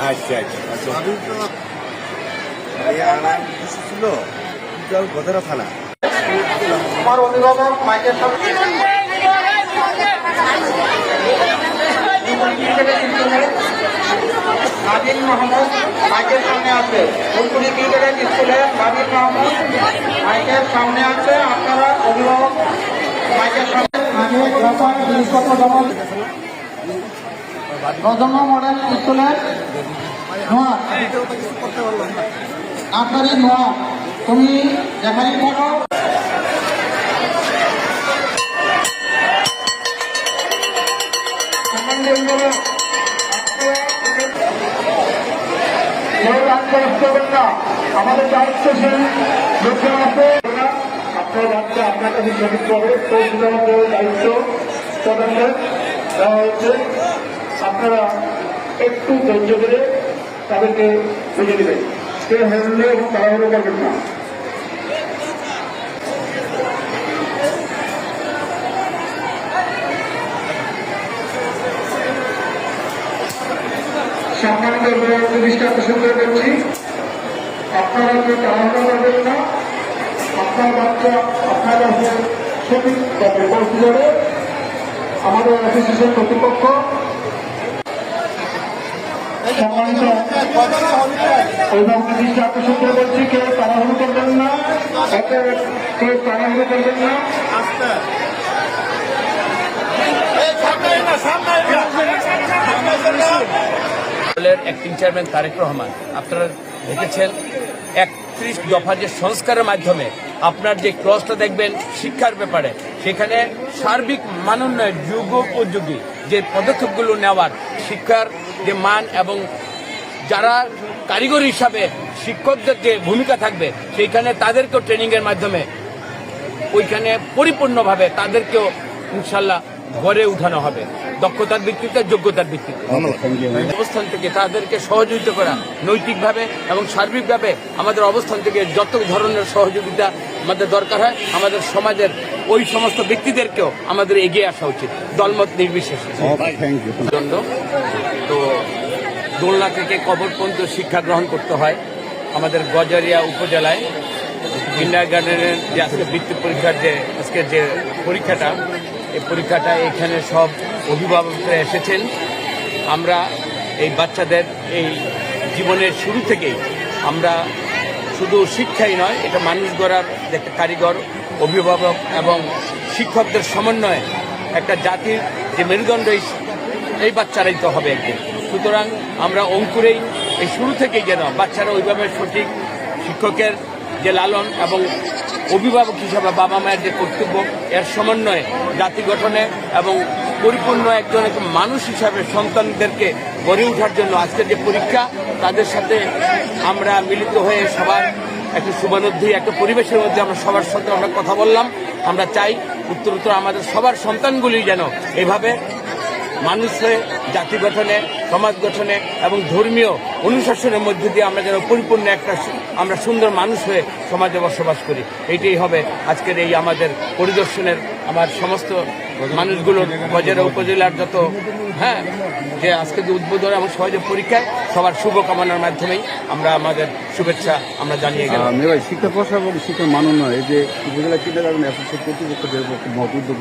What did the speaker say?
আচ্ছা আচ্ছা। মাইকের সামনে আছে। ফুলপুরি ক্রিকেটের স্কুলে মোহাম্মদ মাইকের সামনে আছে। আপনারা অভিভাবক মাইকের সামনে আগে গ্রাফার জিনিসপত্র জমা প্রজন্ম মডেল স্কুলের নোয়া আপনারই নোয়া তুমি যেখানে থাকো। আমাদের দায়িত্বশীল লোকজন আছে। আপনার কাছে সঠিক সেই শুধুমাত্র দায়িত্ব দেওয়া হয়েছে। আপনারা একটু ধৈর্য ধরে তাদেরকে বুঝে দেবেন। কেউ হেললে এবং তাড়াহুড়ো করবেন না সম্মানিত দৃষ্টি আকর্ষণ করছি। আপনারা কেউ তাড়াহুড়ো আপনার বাচ্চা আপনার কাছে সঠিক পাবে পৌঁছে যাবে। আমাদের অফিসের কর্তৃপক্ষ। সম্মানিত বলছি কেউ তাড়াহুড়ো করবেন না। কেউ তাড়াহুড়ো করবেন না। চেয়ারম্যান তারেক রহমান, আপনারা দেখেছেন, একত্রিশ দফা যে সংস্কারের মাধ্যমে আপনার যে ক্রসটা দেখবেন শিক্ষার ব্যাপারে, সেখানে সার্বিক মানোন্নয়ন, যুগ উপযোগী যে পদক্ষেপগুলো নেওয়ার শিক্ষার যে মান এবং যারা কারিগর হিসাবে শিক্ষকদের যে ভূমিকা থাকবে, সেইখানে তাদেরকেও ট্রেনিংয়ের মাধ্যমে, ওইখানে পরিপূর্ণভাবে তাদেরকেও ইনশাল্লাহ গড়ে উঠানো হবে। দক্ষতার ভিত্তিতে যোগ্যতার ভিত্তিতে। অবস্থান থেকে তাদেরকে সহযোগিতা করা নৈতিকভাবে এবং সার্বিকভাবে আমাদের অবস্থান থেকে যত ধরনের সহযোগিতা আমাদের দরকার হয় আমাদের সমাজের ওই সমস্ত ব্যক্তিদেরকেও আমাদের এগিয়ে আসা উচিত। দলমত নির্বিশেষে। তো দোলনা থেকে কবর পর্যন্ত শিক্ষা গ্রহণ করতে হয় আমাদের গজারিয়া উপজেলায়। কিন্ডার গার্ডেনের যে আজকে বৃত্তি পরীক্ষার যে আজকে যে পরীক্ষাটা এই পরীক্ষাটা এখানে সব অভিভাবকরা এসেছেন। আমরা এই বাচ্চাদের এই জীবনের শুরু থেকেই আমরা শুধু শিক্ষাই নয়, এটা মানুষ গড়ার একটা কারিগর, অভিভাবক এবং শিক্ষকদের সমন্বয়ে একটা জাতির যে মেরুদণ্ড এই বাচ্চারাই তো হবে একদিন। সুতরাং আমরা অঙ্কুরেই এই শুরু থেকেই যেন বাচ্চারা ওইভাবে সঠিক শিক্ষকের যে লালন এবং অভিভাবক হিসাবে বাবা মায়ের যে কর্তব্য, এর সমন্বয়ে জাতি গঠনে এবং পরিপূর্ণ একজন মানুষ হিসাবে সন্তানদেরকে গড়ে ওঠার জন্য আজকের যে পরীক্ষা, তাদের সাথে আমরা মিলিত হয়ে সবার একটা শুভানুদ্ধি একটা পরিবেশের মধ্যে আমরা সবার সাথে আমরা কথা বললাম। আমরা চাই উত্তর উত্তর আমাদের সবার সন্তানগুলি যেন এভাবে মানুষ হয়ে জাতি গঠনে সমাজ গঠনে এবং ধর্মীয় অনুশাসনের মধ্যে দিয়ে আমরা যেন পরিপূর্ণ একটা আমরা সুন্দর মানুষ হয়ে সমাজে বসবাস করি। এইটাই হবে আজকের এই আমাদের পরিদর্শনের আমার সমস্ত মানুষগুলো বজারে উপজেলার যত হ্যাঁ যে আজকে যে উদ্বোধন এবং সহজে পরীক্ষায় সবার শুভকামনার মাধ্যমেই আমরা আমাদের শুভেচ্ছা আমরা জানিয়ে গেলাম। শিক্ষা প্রসার এবং শিক্ষা মানন নয় এই যে উপজেলা কিন্ডার মহৎ উদ্যোগ